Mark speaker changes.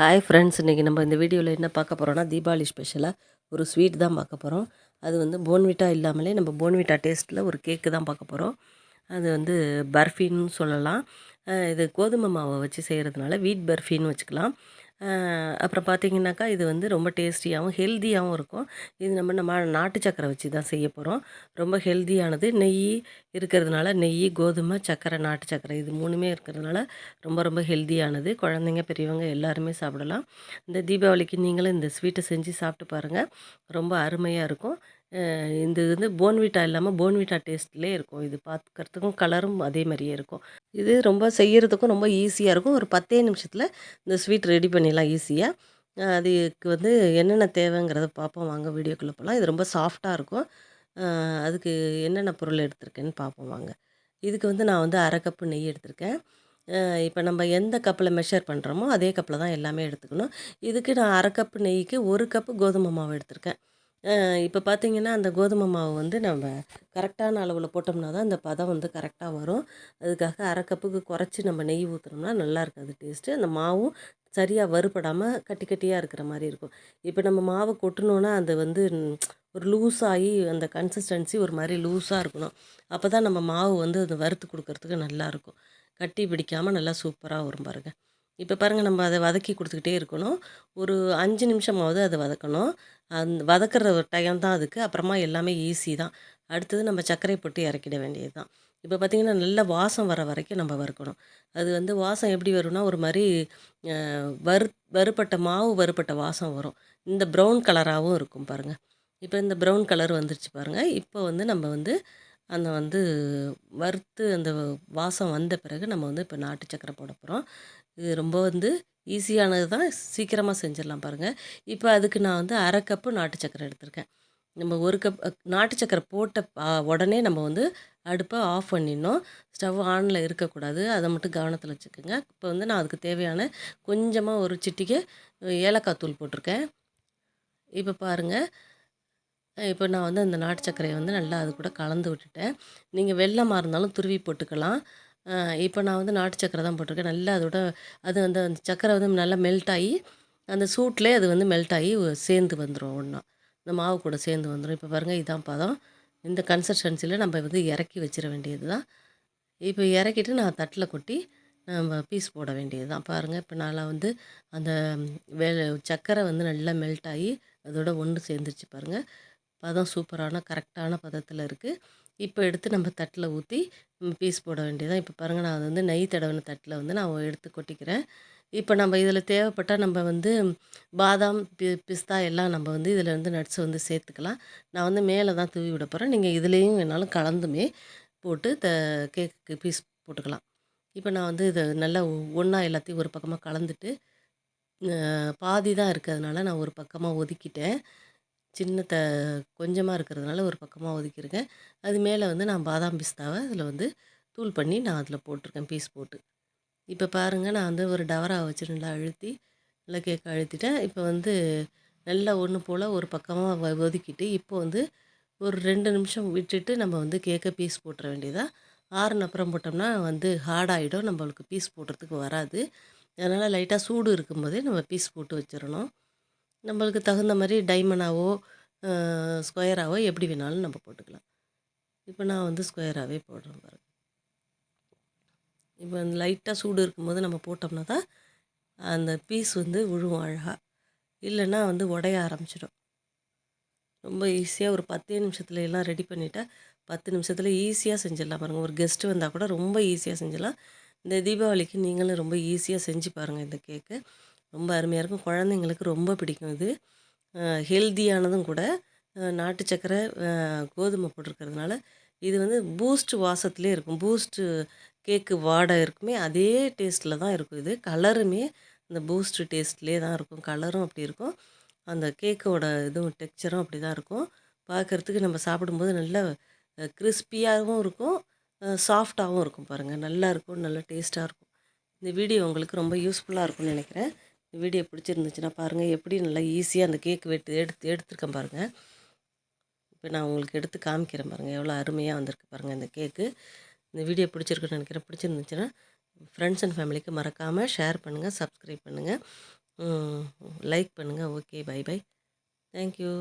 Speaker 1: Hi friends இன்றைக்கி நம்ம இந்த வீடியோவில் என்ன பார்க்க போகிறோம்னா தீபாவளி ஸ்பெஷலாக ஒரு ஸ்வீட் தான் பார்க்க போகிறோம் அது வந்து போன்விட்டா இல்லாமலே நம்ம போன்விட்டா டேஸ்ட்டில் ஒரு கேக்கு தான் பார்க்க போகிறோம் அது வந்து பர்ஃபின்னு சொல்லலாம். இது கோதுமை மாவை வச்சு செய்கிறதுனால வீட் பர்ஃபின்னு வச்சுக்கலாம். அப்புறம் பார்த்திங்கனாக்கா இது வந்து ரொம்ப டேஸ்டியாகவும் ஹெல்த்தியாகவும் இருக்கும். இது நம்ம நம்ம நாட்டு சக்கரை வச்சு தான் செய்ய போகிறோம் ரொம்ப ஹெல்த்தியானது நெய் இருக்கிறதுனால நெய் கோதுமை சக்கரை நாட்டு சக்கரை இது மூணுமே இருக்கிறதுனால ரொம்ப ரொம்ப ஹெல்த்தியானது குழந்தைங்க பெரியவங்க எல்லாருமே சாப்பிடலாம். இந்த தீபாவளிக்கு நீங்களும் இந்த ஸ்வீட்டை செஞ்சு சாப்பிட்டு பாருங்கள் ரொம்ப அருமையாக இருக்கும். இந்த இது வந்து போன்விட்டா இல்லாமல் போன்விட்டா டேஸ்ட்லேயே இருக்கும். இது பார்க்கறதுக்கும் கலரும் அதே மாதிரியே இருக்கும். இது ரொம்ப செய்கிறதுக்கும் ரொம்ப ஈஸியாக இருக்கும். ஒரு பத்தே நிமிஷத்தில் இந்த ஸ்வீட் ரெடி பண்ணிடலாம் ஈஸியாக அதுக்கு வந்து என்னென்ன தேவைங்கிறத பார்ப்போம் வாங்க வீடியோக்குள்ளே போகலாம் இது ரொம்ப சாஃப்டாக இருக்கும். அதுக்கு என்னென்ன பொருள் எடுத்திருக்கேன்னு பார்ப்போம் வாங்க. இதுக்கு வந்து நான் வந்து அரை கப்பு நெய் எடுத்திருக்கேன். இப்போ நம்ம எந்த கப்பில் மெஷர் பண்ணுறோமோ அதே கப்பில் தான் எல்லாமே எடுத்துக்கணும். இதுக்கு நான் அரை கப்பு நெய்க்கு ஒரு கப்பு கோதுமை மாவு எடுத்திருக்கேன். இப்போ பார்த்திங்கன்னா அந்த கோதுமை மாவு வந்து நம்ம கரெக்டான அளவில் போட்டோம்னா தான் அந்த பதம் வந்து கரெக்டாக வரும். அதுக்காக அரை கப்புக்கு குறைச்சி நம்ம நெய் ஊற்றுனோம்னா நல்லா இருக்காது டேஸ்ட்டு அந்த மாவும் சரியாக வறுபடாமல் கட்டி கட்டியாக இருக்கிற மாதிரி இருக்கும். இப்போ நம்ம மாவை கொட்டினோன்னா அது வந்து ஒரு லூஸ் ஆகி அந்த கன்சிஸ்டன்சி ஒரு மாதிரி லூஸாக இருக்கணும். அப்போ தான் நம்ம மாவு வந்து அது வறுத்து கொடுக்கறதுக்கு நல்லாயிருக்கும் கட்டி பிடிக்காமல் நல்லா சூப்பராக வரும் பாருங்கள் இப்போ பாருங்கள் நம்ம அதை வதக்கி கொடுத்துக்கிட்டே இருக்கணும். ஒரு அஞ்சு நிமிஷமாவது அதை வதக்கணும். அந் வதக்கிற ஒரு டைம் தான் அதுக்கு. அப்புறமா எல்லாமே ஈஸி தான். அடுத்தது நம்ம சர்க்கரை போட்டு இறக்கிட வேண்டியது தான் இப்போ பார்த்திங்கன்னா நல்ல வாசம் வர வரைக்கும் நம்ம வறுக்கணும். அது வந்து வாசம் எப்படி வரும்னா ஒரு மாதிரி வறு வறுபட்ட மாவு வறுபட்ட வாசம் வரும். இந்த ப்ரௌன் கலராகவும் இருக்கும் பாருங்கள் இப்போ இந்த ப்ரௌன் கலர் வந்துருச்சு பாருங்கள் இப்போ வந்து நம்ம வந்து அந்த வந்து வறுத்து அந்த வாசம் வந்த பிறகு நம்ம வந்து இப்போ நாட்டு சக்கரை போட போகிறோம் இது ரொம்ப வந்து ஈஸியானது தான். சீக்கிரமாக செஞ்சிடலாம் பாருங்கள் இப்போ அதுக்கு நான் வந்து அரை கப்பு நாட்டு சக்கரை எடுத்திருக்கேன். நம்ம ஒரு கப் நாட்டு சக்கரை போட்ட உடனே நம்ம வந்து அடுப்பை ஆஃப் பண்ணிடணும். ஸ்டவ் ஆனில் இருக்கக்கூடாது. அதை மட்டும் கவனத்தில் வச்சுக்கோங்க. இப்போ வந்து நான் அதுக்கு தேவையான கொஞ்சமாக ஒரு சிட்டிக்கு ஏலக்காய் தூள் போட்டிருக்கேன். இப்போ பாருங்கள் இப்போ நான் வந்து அந்த நாட்டு சர்க்கரையை வந்து நல்லா அது கூட கலந்து விட்டுட்டேன். நீங்கள் வெள்ளமாக இருந்தாலும் துருவி போட்டுக்கலாம். இப்போ நான் வந்து நாட்டு சக்கரை தான் போட்டிருக்கேன். நல்லா அதோட அது அந்த அந்த சக்கரை வந்து நல்லா மெல்ட் ஆகி அந்த சூட்லேயே அது வந்து மெல்ட் ஆகி சேர்ந்து வந்துடும் ஒன்றா இந்த மாவு கூட சேர்ந்து வந்துடும் இப்போ பாருங்கள் இதான் பதம். இந்த கன்சிஸ்டன்சியில் நம்ம வந்து இறக்கி வச்சிட வேண்டியது தான் இப்போ இறக்கிட்டு நான் தட்டில் கொட்டி நம்ம பீஸ் போட வேண்டியது தான் பாருங்கள் இப்போ நான் வந்து அந்த வே சக்கரை வந்து நல்லா மெல்ட் ஆகி அதோட ஒன்று சேர்ந்துருச்சு பாருங்கள் பதம் சூப்பரான கரெக்டான பதத்தில் இருக்குது இப்போ எடுத்து நம்ம தட்டில் ஊற்றி நம்ம பீஸ் போட வேண்டியதான் இப்போ பாருங்கள் நான் வந்து நெய் தடவின தட்டில் வந்து நான் எடுத்து கொட்டிக்கிறேன். இப்போ நம்ம இதில் தேவைப்பட்டால் நம்ம வந்து பாதாம் பி பிஸ்தா எல்லாம் நம்ம வந்து இதில் வந்து நட்ஸ் வந்து சேர்த்துக்கலாம். நான் வந்து மேலே தான் தூவி விட போகிறேன் நீங்கள் இதுலேயும் வேணாலும் கலந்துமே போட்டு த கேக்கு பீஸ் போட்டுக்கலாம். இப்போ நான் வந்து இதை நல்லா ஒன்றா எல்லாத்தையும் ஒரு பக்கமாக கலந்துட்டு பாதி தான் இருக்கிறதுனால நான் ஒரு பக்கமாக ஒதுக்கிட்டேன். சின்ன த கொஞ்சமாக இருக்கிறதுனால ஒரு பக்கமாக ஒதுக்கியிருக்கேன் அது மேலே வந்து நான் பாதாம் பிஸ்தாவை அதில் வந்து தூள் பண்ணி நான் அதில் போட்டிருக்கேன் பீஸ் போட்டு. இப்போ பாருங்கள் நான் வந்து ஒரு டவரா வச்சு நல்லா அழுத்தி நல்லா கேக் அழுத்திட்டேன். இப்போ வந்து நல்லா ஒன்று போல் ஒரு பக்கமாக ஒதுக்கிட்டு இப்போ வந்து ஒரு ரெண்டு நிமிஷம் விட்டுட்டு நம்ம வந்து கேக்கை பீஸ் போட்டுற வேண்டியதாக ஆறுன அப்புறம் போட்டோம்னா வந்து ஹார்டாகிடும் நம்மளுக்கு பீஸ் போடுறதுக்கு வராது. அதனால் லைட்டாக சூடு இருக்கும்போதே நம்ம பீஸ் போட்டு வச்சிடணும் நம்மளுக்கு தகுந்த மாதிரி டைமண்டாவோ ஸ்கொயராகவோ எப்படி வேணாலும் நம்ம போட்டுக்கலாம். இப்போ நான் வந்து ஸ்கொயராகவே போடுறேன் பாருங்க. இப்போ லைட்டாக சூடு இருக்கும்போது நம்ம போட்டோம்னா தான் அந்த பீஸ் வந்து விழுவும் அழகாக இல்லைன்னா வந்து உடைய ஆரம்பிச்சிடும். ரொம்ப ஈஸியாக ஒரு பத்தே நிமிஷத்துல எல்லாம் ரெடி பண்ணிவிட்டா பத்து நிமிஷத்தில் ஈஸியாக செஞ்சிடலாம் பாருங்கள் ஒரு கெஸ்ட்டு வந்தால் கூட ரொம்ப ஈஸியாக செஞ்சிடலாம். இந்த தீபாவளிக்கு நீங்களும் ரொம்ப ஈஸியாக செஞ்சு பாருங்கள் இந்த கேக்கு. ரொம்ப அருமையாக இருக்கும். குழந்தைங்களுக்கு ரொம்ப பிடிக்கும் இது. ஹெல்தியானதும் கூட. நாட்டு சக்கரை கோதுமை போட்டிருக்கிறதுனால இது வந்து பூஸ்ட் வாசத்துலேயே இருக்கும். பூஸ்ட்டு கேக்கு வாடை இருக்குமே அதே டேஸ்ட்டில் தான் இருக்கும் இது. கலருமே அந்த பூஸ்ட் டேஸ்ட்லேயே தான் இருக்கும். கலரும் அப்படி இருக்கும். அந்த கேக்கோட இதுவும் டெக்ஸ்சரும் அப்படி தான் இருக்கும். பார்க்குறதுக்கு நம்ம சாப்பிடும்போது நல்ல கிறிஸ்பியாகவும் இருக்கும். சாஃப்டாகவும் இருக்கும் பாருங்கள் நல்லா இருக்கும் நல்லா டேஸ்ட்டாக இருக்கும். இந்த வீடியோ உங்களுக்கு ரொம்ப யூஸ்ஃபுல்லாக இருக்கும்னு நினைக்கிறேன். வீடியோ பிடிச்சிருந்துச்சுன்னா பாருங்கள் எப்படி நல்லா ஈஸியாக அந்த கேக் வெட்டு எடுத்து எடுத்துருக்கேன் பாருங்கள் இப்போ நான் உங்களுக்கு எடுத்து காமிக்கிறேன் பாருங்கள் எவ்வளோ அருமையாக வந்திருக்கு பாருங்கள் இந்த கேக்கு இந்த வீடியோ பிடிச்சிருக்குன்னு நினைக்கிறேன். பிடிச்சிருந்துச்சுன்னா ஃப்ரெண்ட்ஸ் அண்ட் ஃபேமிலிக்கு மறக்காமல் ஷேர் பண்ணுங்கள் சப்ஸ்கிரைப் பண்ணுங்கள் லைக் பண்ணுங்கள் ஓகே பை பை தேங்க்யூ